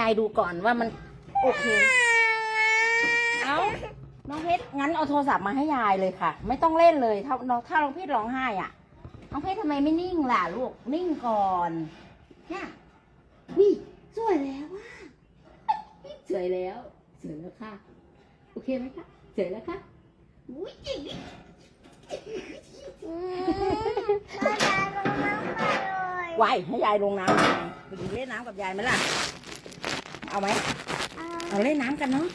ยายดูก่อนว่ามันโอเค เอาน้องเพชรงั้นเอาโทรศัพท์มาให้ยายเลยค่ะ ไม่ต้องเล่นเลย ถ้าถ้าน้องเพชรร้องไห้อะ น้องเพชรทำไมไม่นิ่งล่ะลูก นิ่งก่อนเนี่ยนี่สวยแล้วว่าสวยแล้วสวยแล้วค่ะ โอเคไหมคะสวยแล้วค่ะอุ้ยจริงตาตาลงน้ำไปเลยไว้ให้ยายลงน้ำไปดูเล่นน้ำกับยายไหมล่ะ เอาไหมอ่าเอาเล่นน้ำกันเนาะ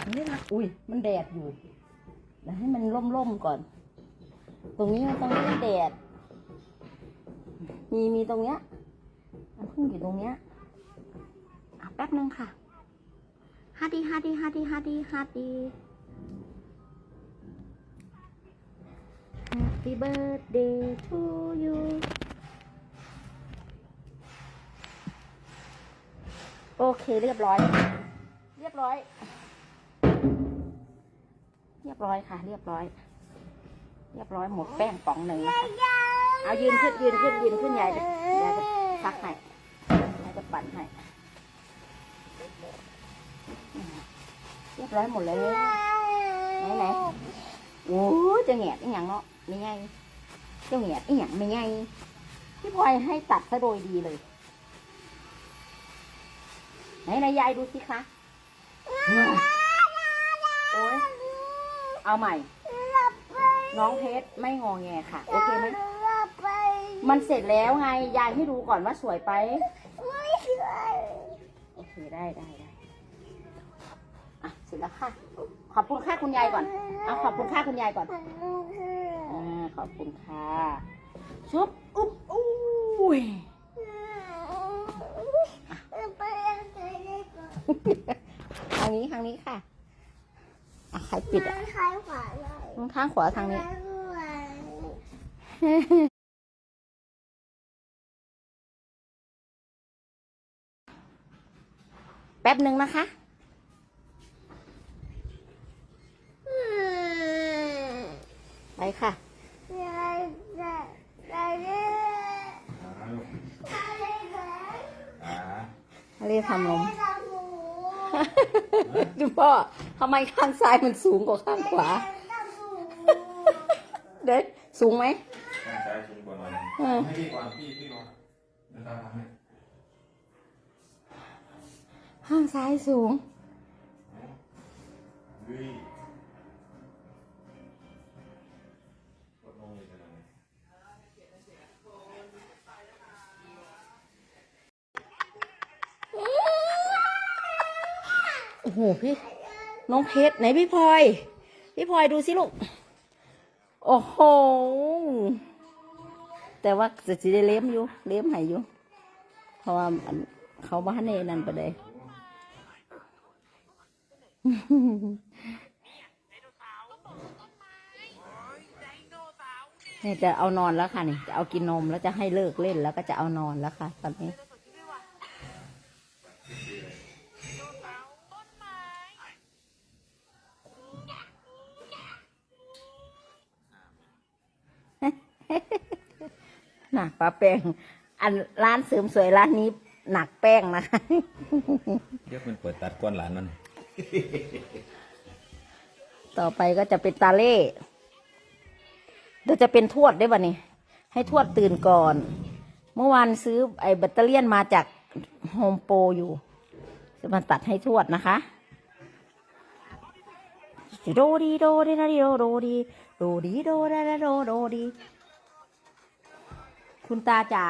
เอาเล่นน้ำอุ้ยมันแดดอยู่เดี๋ยวให้มันร่มๆก่อน ตรงนี้มันต้องไม่แดด มีมีตรงเนี้ยน้ำพึ่งอยู่ตรงเนี้ยอะแป๊บนึงค่ะฮาดีฮาดีฮาดีฮาดีฮาดี Happy birthday to you โอเคเรียบร้อย เรียบร้อย เรียบร้อยค่ะ เรียบร้อย เรียบร้อยหมดแป้งป๋องหนึ่งนะคะเอายืนขึ้นยืนขึ้นยืนขึ้นยายจะยายจะซักให้ยายจะปั่นให้เรียบร้อยหมดเลยไหนไหนโอ้จะแหงะอีหยังเนาะไม่ไงจะแหงะอีหยังไม่ไงพี่พลอยให้ตัดซะโดยดีเลย ไหนไหนยายดูสิคะโอ้ยเอาใหม่ น้องเพชรไม่งอแงค่ะ โอเคไหมมันเสร็จแล้วไง ยายให้ดูก่อนว่าสวยไปไม่สวยโอเคได้ได้ได้อะเสร็จแล้วค่ะ ขอบคุณค่าคุณยายก่อนเอาขอบคุณค่าคุณยายก่อนอ่าขอบคุณค่ะชุบอุ๊บอุ้ย ไปยังไงได้ก่อน ทางนี้ทางนี้ค่ะอะใครปิดอะคล้ายขวาเลยข้างขวาทางนี้ แป๊บหนึ่งนะคะไปค่ะอ่าเรียกทำนม ดูพ่อทำไมข้างซ้ายมันสูงกว่าข้างขวา เด็กสูงไหมข้างซ้ายสูงกว่าหน่อยเออให้พี่ก่อนพี่พี่ก่อนเดี๋ยวตาทำให้ข้างซ้ายสูง โอ้โหพี่น้องเพชรไหนพี่พลอย พี่พลอยดูสิลูก โอ้โห แต่ว่าจะสิได้เลี้ยมอยู่ เลี้ยมให้อยู่ เพราะว่าเขาบ้านเนนั่นไปเลยนี่จะเอานอนแล้วค่ะนี่จะเอากินนมแล้วจะให้เลิกเล่นแล้วก็จะเอานอนแล้วค่ะ ตอนนี้ หนักปลาแป้ง อันร้านเสริมสวยร้านนี้หนักแป้งนะคะเดี๋ยวมันเปิดตัดก้อนหลานมัน ต่อไปก็จะเป็นตาเล่เดี๋ยวจะเป็นทวดได้ป่ะนี่ให้ทวดตื่นก่อน เมื่อวานซื้อไอ้แบตเตอรี่ยนมาจากโฮมโปรอยู่ จะมาตัดให้ทวดนะคะโดดีโดดีนะดีโดโดดีโดดีโดดาดาโดโดดี คุณตาจ๋า